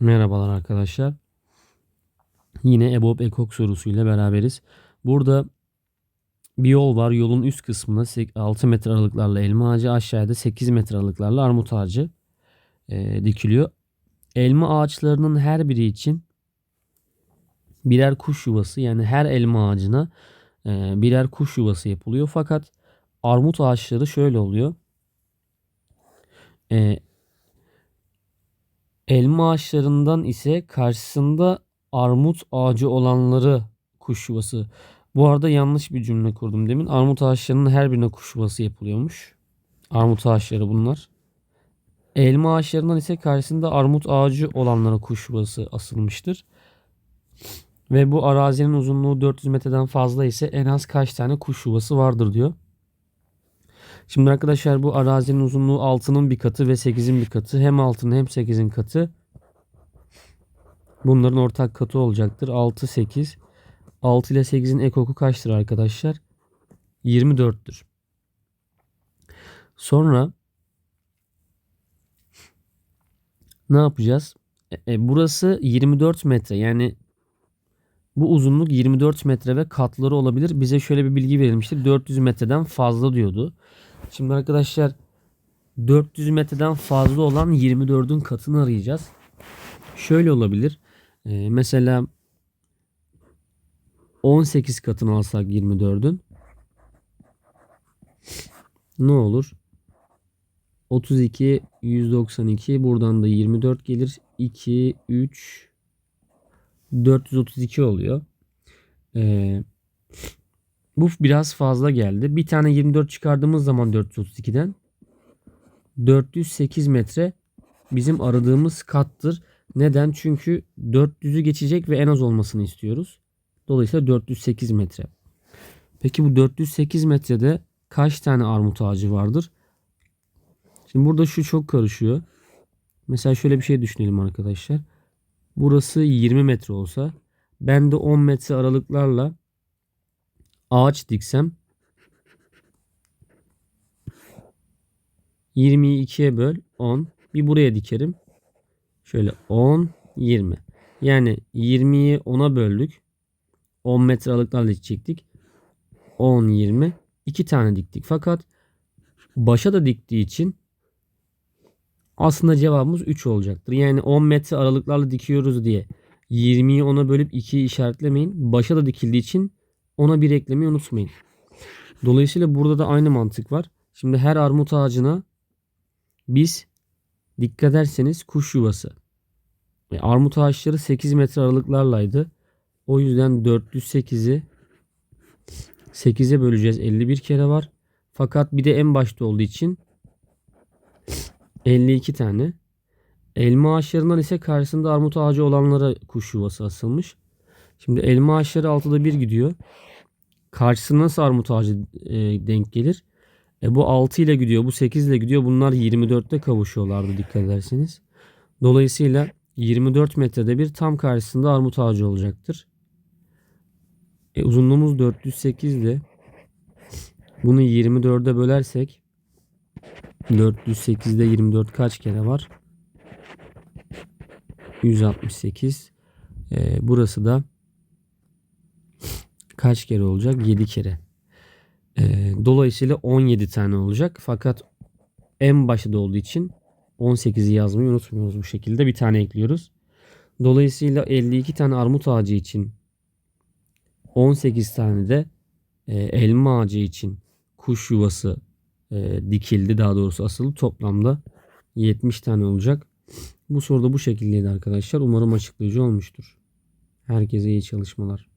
Merhabalar arkadaşlar. Yine EBOB EKOK sorusuyla beraberiz. Burada bir yol var. Yolun üst kısmında sek- 6 metre aralıklarla elma ağacı, aşağıda 8 metre aralıklarla armut ağacı e, dikiliyor. Elma ağaçlarının her biri için birer kuş yuvası yani her elma ağacına e, birer kuş yuvası yapılıyor. Fakat armut ağaçları şöyle oluyor. E, Elma ağaçlarından ise karşısında armut ağacı olanları kuş yuvası. Bu arada yanlış bir cümle kurdum demin. Armut ağaçlarının her birine kuş yuvası yapılıyormuş. Armut ağaçları bunlar. Elma ağaçlarından ise karşısında armut ağacı olanlara kuş yuvası asılmıştır. Ve bu arazinin uzunluğu 400 metreden fazla ise en az kaç tane kuş yuvası vardır diyor. Şimdi arkadaşlar bu arazinin uzunluğu 6'nın bir katı ve 8'in bir katı. Hem 6'nın hem 8'in katı. Bunların ortak katı olacaktır. 6, 8. 6 ile 8'in ekoku kaçtır arkadaşlar? 24'tür. Sonra ne yapacağız? E, e, burası 24 metre. Yani bu uzunluk 24 metre ve katları olabilir. Bize şöyle bir bilgi verilmişti. 400 metreden fazla diyordu. Şimdi arkadaşlar 400 metreden fazla olan 24'ün katını arayacağız. Şöyle olabilir. Ee, mesela 18 katını alsak 24'ün ne olur? 32 192 buradan da 24 gelir. 2 3 432 oluyor. Ee, bu biraz fazla geldi. Bir tane 24 çıkardığımız zaman 432'den 408 metre bizim aradığımız kattır. Neden? Çünkü 400'ü geçecek ve en az olmasını istiyoruz. Dolayısıyla 408 metre. Peki bu 408 metrede kaç tane armut ağacı vardır? Şimdi burada şu çok karışıyor. Mesela şöyle bir şey düşünelim arkadaşlar. Burası 20 metre olsa ben de 10 metre aralıklarla ağaç diksem 20'yi 2'ye böl 10. Bir buraya dikerim. Şöyle 10 20. Yani 20'yi 10'a böldük. 10 metre aralıklarla dikecektik. 10 20 2 tane diktik. Fakat başa da diktiği için aslında cevabımız 3 olacaktır. Yani 10 metre aralıklarla dikiyoruz diye 20'yi 10'a bölüp 2'yi işaretlemeyin. Başa da dikildiği için ona bir eklemeyi unutmayın. Dolayısıyla burada da aynı mantık var. Şimdi her armut ağacına biz dikkat ederseniz kuş yuvası. E, armut ağaçları 8 metre aralıklarlaydı. O yüzden 408'i 8'e böleceğiz. 51 kere var. Fakat bir de en başta olduğu için 52 tane. Elma ağaçlarından ise karşısında armut ağacı olanlara kuş yuvası asılmış. Şimdi elma ağaçları 6'da 1 gidiyor. Karşısına nasıl armut ağacı e, denk gelir? E, bu 6 ile gidiyor. Bu 8 ile gidiyor. Bunlar 24'te kavuşuyorlardı dikkat ederseniz. Dolayısıyla 24 metrede bir tam karşısında armut ağacı olacaktır. E, uzunluğumuz 408 ile bunu 24'e bölersek 408'de 24 kaç kere var? 168. E, burası da kaç kere olacak? 7 kere. E, dolayısıyla 17 tane olacak. Fakat en başta olduğu için 18'i yazmayı unutmuyoruz bu şekilde. Bir tane ekliyoruz. Dolayısıyla 52 tane armut ağacı için 18 tane de e, elma ağacı için kuş yuvası e, dikildi. Daha doğrusu asılı toplamda 70 tane olacak. Bu soruda bu şekildeydi arkadaşlar. Umarım açıklayıcı olmuştur. Herkese iyi çalışmalar.